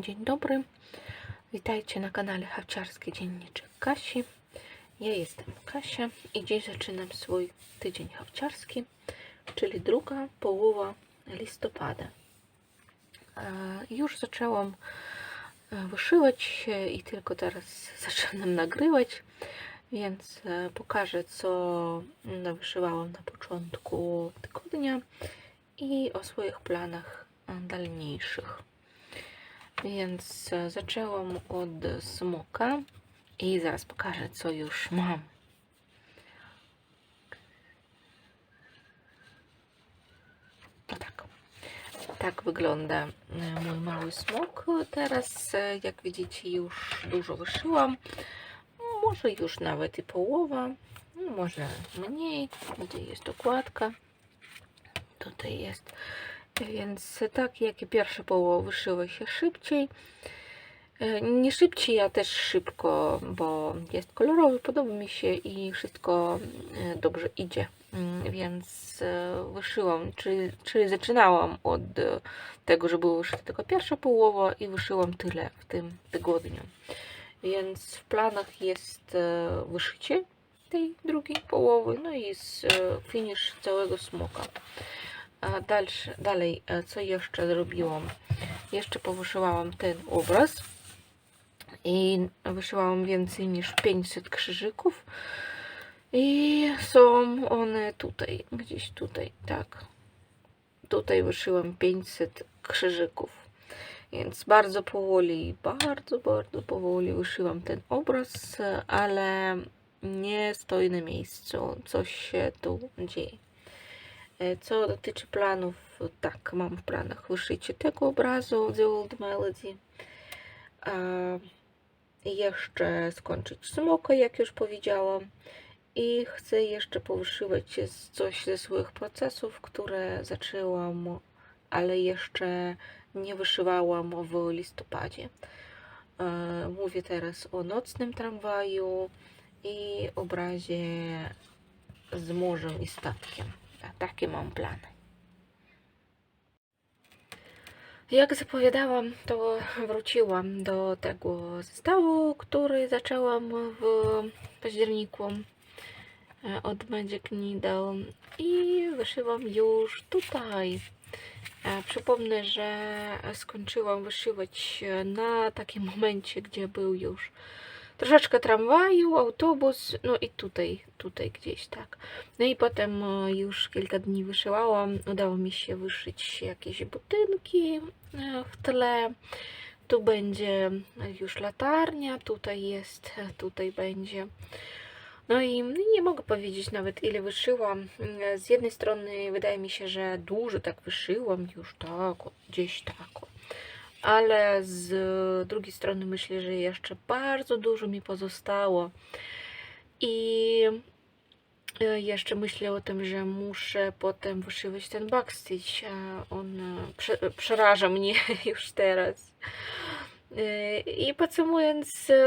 Dzień dobry, witajcie na kanale Hawciarski Dzienniczek Kasi. Ja jestem Kasia i dziś zaczynam swój tydzień hawciarski, czyli druga połowa listopada. E, Już zaczęłam e, wyszywać się i tylko teraz zaczynam nagrywać, więc e, pokażę co wyszyłam na początku tygodnia i o swoich planach dalniejszych. Więc e, zaczęłam od smoka i zaraz pokażę, co już mam. No tak. Tak wygląda e, mój mały smok. Teraz, e, jak widzicie, już dużo wyszyłam. Może już nawet i połowa, może mniej. Gdzie jest dokładka? Tutaj jest. Więc tak jak i pierwsza połowa wyszyła się szybciej. E, Nie szybciej, a też szybko, bo jest kolorowy, podoba mi się i wszystko e, dobrze idzie. Mm, Więc e, wyszyłam, czyli, czyli zaczynałam od tego, że była wyszyta tylko pierwsza połowa i wyszyłam tyle w tym tygodniu. Więc w planach jest wyszycie tej drugiej połowy, no i z, finish całego smoka. Dalsze, dalej, e, co jeszcze zrobiłam? Jeszcze powyszyłam ten obraz i wyszyłam więcej niż 500 krzyżyków i są one tutaj, gdzieś tutaj, tak. Tutaj wyszyłam 500 krzyżyków, więc bardzo powoli, bardzo, bardzo powoli wyszyłam ten obraz, ale nie stoi na miejscu, coś się tu dzieje. E, Co dotyczy planów, tak, mam w planach wyszycie tego obrazu The Old Melody. Jeszcze skończyć smoka, jak już powiedziałam. I chcę jeszcze powyszywać coś ze swoich procesów, które zaczęłam, ale jeszcze nie wyszywałam w listopadzie. E, Mówię teraz o nocnym tramwaju i obrazie z morzem i statkiem. A Takie mam plany. Jak zapowiadałam, to wróciłam do tego zestawu, który zaczęłam w październiku e, od Magic Needle i wyszyłam już tutaj. E, Przypomnę, że skończyłam wyszywać na takim momencie, gdzie był już troszeczkę tramwaju, autobus, no i tutaj, tutaj gdzieś, tak. No i potem e, już kilka dni wyszyłałam, udało mi się wyszyć jakieś budynki e, w tle. Tu będzie już latarnia, tutaj jest, e, tutaj będzie. No i nie mogę powiedzieć nawet ile wyszyłam. E, Z jednej strony wydaje mi się, że dużo tak wyszyłam już tak, gdzieś tak. Ale z drugiej strony myślę, że jeszcze bardzo dużo mi pozostało. I e, jeszcze myślę o tym, że muszę potem wyszywać ten backstage. a On e, prze- przeraża mnie już teraz. E, I podsumując e,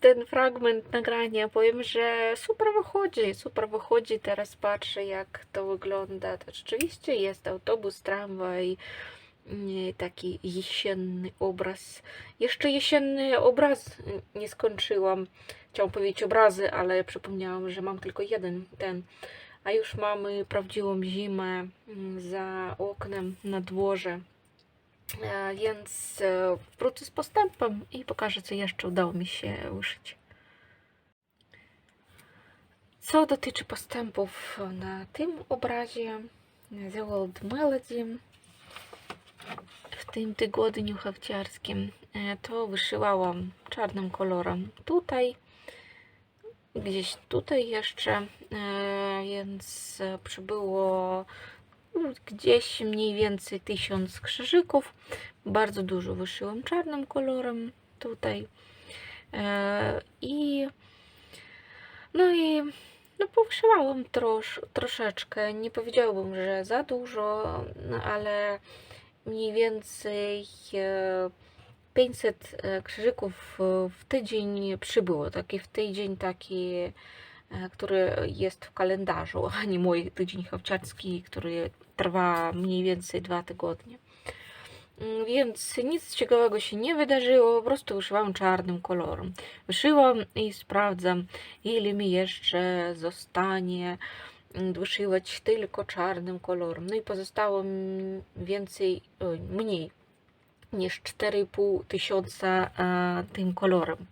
ten fragment nagrania, powiem, że super wychodzi, super wychodzi. Teraz patrzę, jak to wygląda. To rzeczywiście jest autobus, tramwaj, taki jesienny obraz. Jeszcze jesienny obraz nie skończyłam. Chciałam powiedzieć obrazy, ale przypomniałam, że mam tylko jeden ten. A już mamy prawdziwą zimę mm, za oknem na dworze. E, Więc e, wrócę z postępem i pokażę, co jeszcze udało mi się wyszyć. Co dotyczy postępów na tym obrazie, The Old Melody, w tym tygodniu hawciarskim, e, to wyszyłałam czarnym kolorem tutaj, gdzieś tutaj jeszcze, e, więc przybyło gdzieś mniej więcej tysiąc krzyżyków. Bardzo dużo wyszyłam czarnym kolorem tutaj. E, I no i no powszyłałam trosz, troszeczkę. Nie powiedziałabym, że za dużo, no ale mniej więcej e, 500 e, krzyżyków e, w tydzień przybyło. Taki w tydzień taki, e, który jest w kalendarzu, a nie mój tydzień hawciarski, który trwa mniej więcej dwa tygodnie. Mm, Więc nic ciekawego się nie wydarzyło, po prostu wyszywam czarnym kolorem. Wyszyłam i sprawdzam, ile mi jeszcze zostanie wyszywać tylko czarnym kolorem. No i pozostało więcej, mniej niż 4,5 tysiąca tym kolorem.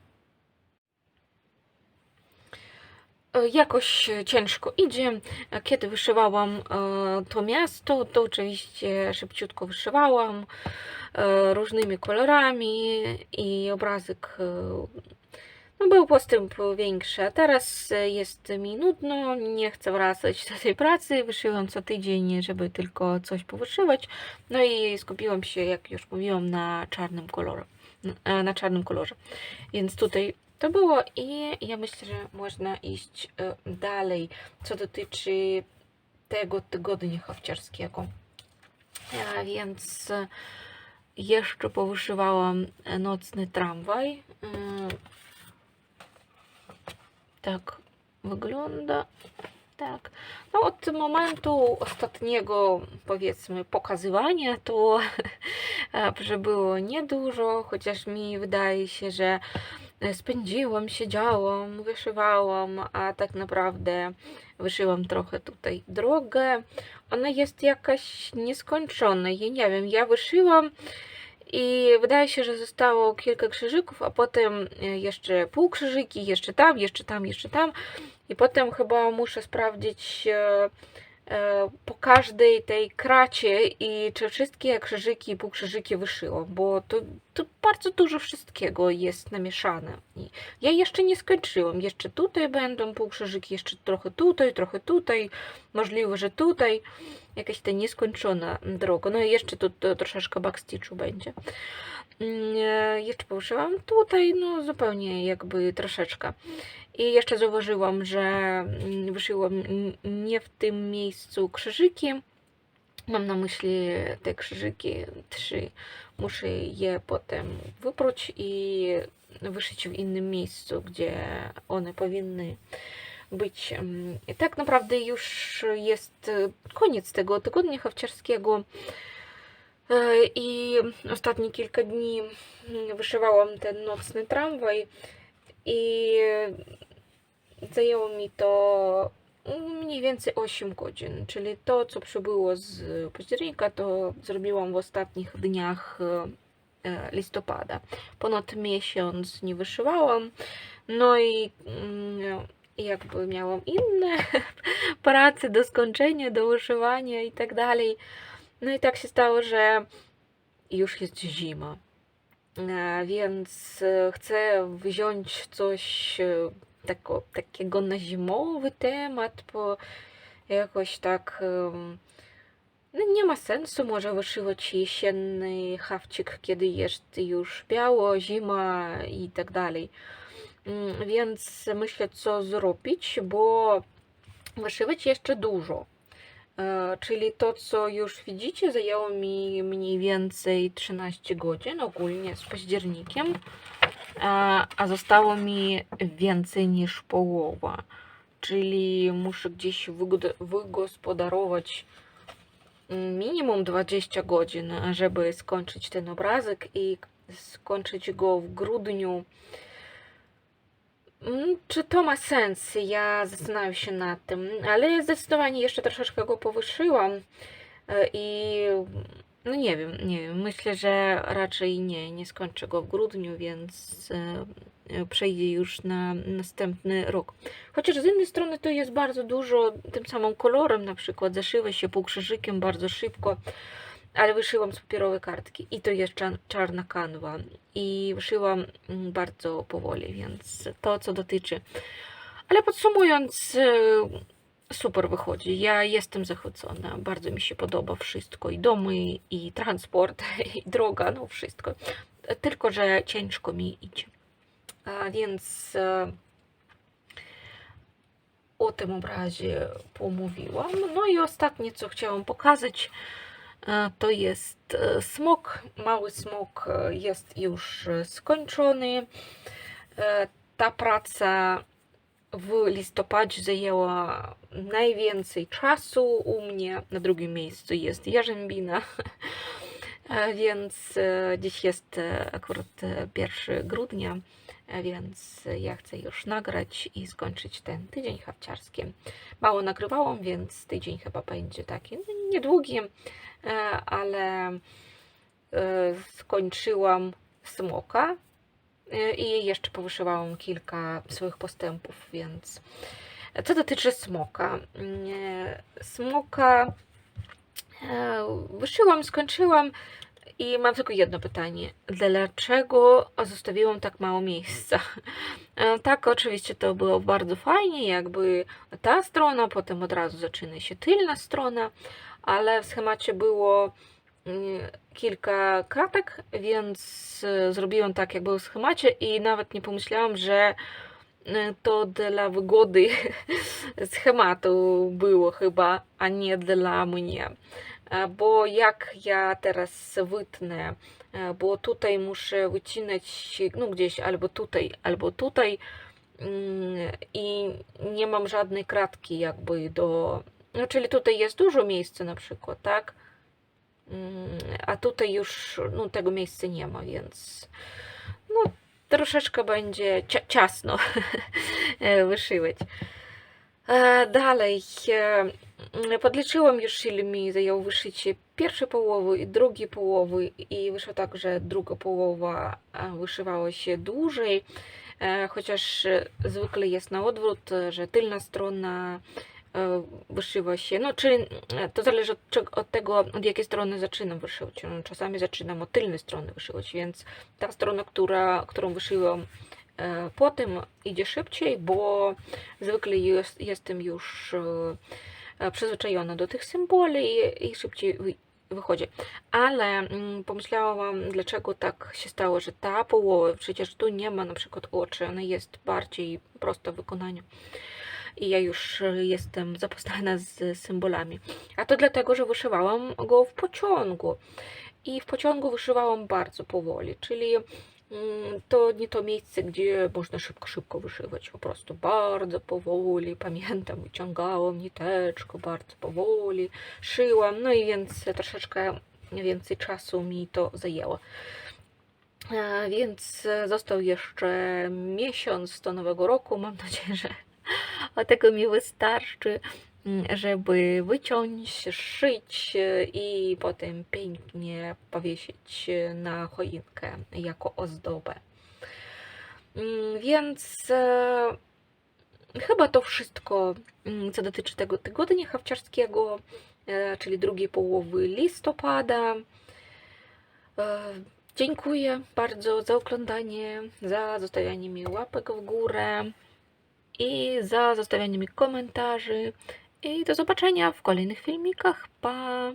E, Jakoś ciężko idzie. E, Kiedy wyszywałam e, to miasto, to oczywiście szybciutko wyszywałam różnymi kolorami i obrazek no, był postęp większy. A teraz e, jest mi nudno, nie chcę wracać do tej pracy. Wyszyłam co tydzień, żeby tylko coś powyszywać. No i skupiłam się, jak już mówiłam, na czarnym kolorze. Na, na czarnym kolorze. Więc tutaj to było i ja myślę, że można iść e, dalej, co dotyczy tego tygodnia hawciarskiego. A więc e, jeszcze powyszywałam e, nocny tramwaj. Tak wygląda. Tak. No od momentu ostatniego, powiedzmy, pokazywania, to e, że było niedużo, chociaż mi wydaje się, że spędziłam, siedziałam, wyszywałam, a tak naprawdę wyszyłam trochę tutaj drogę. Ona jest jakaś nieskończona. Ja nie wiem, ja wyszyłam i wydaje się, że zostało kilka krzyżyków, a potem e, jeszcze półkrzyżyki, jeszcze tam, jeszcze tam, jeszcze tam. I potem chyba muszę sprawdzić e, po każdej tej kracie i czy wszystkie krzyżyki i półkrzyżyki wyszyłam, bo to, to bardzo dużo wszystkiego jest namieszane. I ja jeszcze nie skończyłam. Jeszcze tutaj będą półkrzyżyki, jeszcze trochę tutaj, trochę tutaj, możliwe, że tutaj. Jakaś ta nieskończona droga. No i jeszcze tu troszeczkę backstitchu będzie. Jeszcze położyłam tutaj, no zupełnie jakby troszeczkę. I jeszcze zauważyłam, że mm, wyszyłam nie w tym miejscu krzyżyki. Mam na myśli te krzyżyki trzy. Muszę je potem wypróć i wyszyć w innym miejscu, gdzie one powinny być. Mm, I tak naprawdę już jest e, koniec tego tygodnia hawciarskiego. E, I ostatnie kilka dni mm, wyszywałam ten nocny tramwaj i zajęło mi to mniej więcej 8 godzin, czyli to, co przybyło z października, to zrobiłam w ostatnich dniach e, listopada. Ponad miesiąc nie wyszywałam, no i mm, jakby miałam inne prace do skończenia, do wyszywania i tak dalej. No i tak się stało, że już jest zima. E, Więc e, chcę wziąć coś e, tako, takiego na zimowy temat, bo jakoś tak no nie ma sensu może wyszywać jesienny hawcik, kiedy jest już biało, zima i tak dalej. Mm, Więc myślę, co zrobić, bo wyszywać jeszcze dużo. E, Czyli to, co już widzicie, zajęło mi mniej więcej 13 godzin ogólnie z październikiem, a, a zostało mi więcej niż połowa. Czyli muszę gdzieś wygospodarować minimum 20 godzin, żeby skończyć ten obrazek i skończyć go w grudniu. Mm, Czy to ma sens? Ja zastanawiam się nad tym, ale zdecydowanie jeszcze troszeczkę go powyszyłam e, i no nie wiem, nie wiem. Myślę, że raczej nie, nie skończę go w grudniu, więc e, e, przejdzie już na następny rok. Chociaż z jednej strony to jest bardzo dużo tym samym kolorem, na przykład zaszywa się półkrzyżykiem bardzo szybko, ale wyszyłam z papierowej kartki i to jest czar- czarna kanwa i wyszyłam mm, bardzo powoli, więc to co dotyczy. Ale podsumując, e, super wychodzi. Ja jestem zachwycona. Bardzo mi się podoba wszystko i domy, i transport, i droga, no wszystko. Tylko, że ciężko mi idzie. A więc e, o tym obrazie pomówiłam. No i ostatnie, co chciałam pokazać, to jest e, smok. Mały smok e, jest już e, skończony. Ta praca w listopadzie zajęła najwięcej czasu u mnie. Na drugim miejscu jest jarzębina. E, Więc e, dziś jest e, akurat e, 1 grudnia, więc ja chcę już nagrać i skończyć ten tydzień hawciarski. Mało nagrywałam, więc tydzień chyba będzie taki no, niedługi, e, ale skończyłam smoka i jeszcze powyszywałam kilka swoich postępów, więc co dotyczy smoka. mm, Smoka e, wyszyłam, skończyłam i mam tylko jedno pytanie. Dlaczego zostawiłam tak mało miejsca? E, Tak, oczywiście to było bardzo fajnie, jakby ta strona, potem od razu zaczyna się tylna strona, ale w schemacie było mm, kilka kratek, więc e, zrobiłam tak, jak było w schemacie i nawet nie pomyślałam, że to dla wygody schematu było chyba, a nie dla mnie. E, Bo jak ja teraz wytnę, e, bo tutaj muszę wycinać, no gdzieś albo tutaj, albo tutaj mm, i nie mam żadnej kratki jakby do, no czyli tutaj jest dużo miejsca na przykład, tak? Mm, A tutaj już no, tego miejsca nie ma, więc troszeczkę będzie ciasno e, wyszywać. E, Dalej, e, mm, podliczyłam już ile mi zajęło wyszycie pierwszej połowy i drugiej połowy i wyszło tak, że druga połowa e, wyszywała się dłużej, e, chociaż e, zwykle jest na odwrót, e, że tylna strona e, wyszywa się, no czyli e, to zależy od, od tego, od jakiej strony zaczynam wyszywać. No, czasami zaczynam od tylnej strony wyszywać, więc ta strona, która, którą wyszyłam e, potem idzie szybciej, bo zwykle jest, jestem już e, e, przyzwyczajona do tych symboli i, i szybciej wy, wychodzi. Ale mm, pomyślałam, dlaczego tak się stało, że ta połowa, przecież tu nie ma na przykład oczy, ona jest bardziej prosta w wykonaniu. I ja już e, jestem zapoznana z symbolami. A to dlatego, że wyszywałam go w pociągu. I w pociągu wyszywałam bardzo powoli, czyli Mm, to nie to miejsce, gdzie można szybko, szybko wyszywać. Po prostu bardzo powoli. Pamiętam, wyciągałam niteczkę bardzo powoli, szyłam, no i więc troszeczkę więcej czasu mi to zajęło. E, Więc e, został jeszcze miesiąc do nowego roku. Mam nadzieję, że tego mi wystarczy, mm, żeby wyciąć, szyć e, i potem pięknie powiesić e, na choinkę jako ozdobę. Mm, Więc e, chyba to wszystko, mm, co dotyczy tego tygodnia hawciarskiego, czyli drugiej połowy listopada. Dziękuję bardzo za oglądanie, za zostawianie mi łapek w górę i za zostawianie mi komentarzy. I do zobaczenia w kolejnych filmikach. Pa!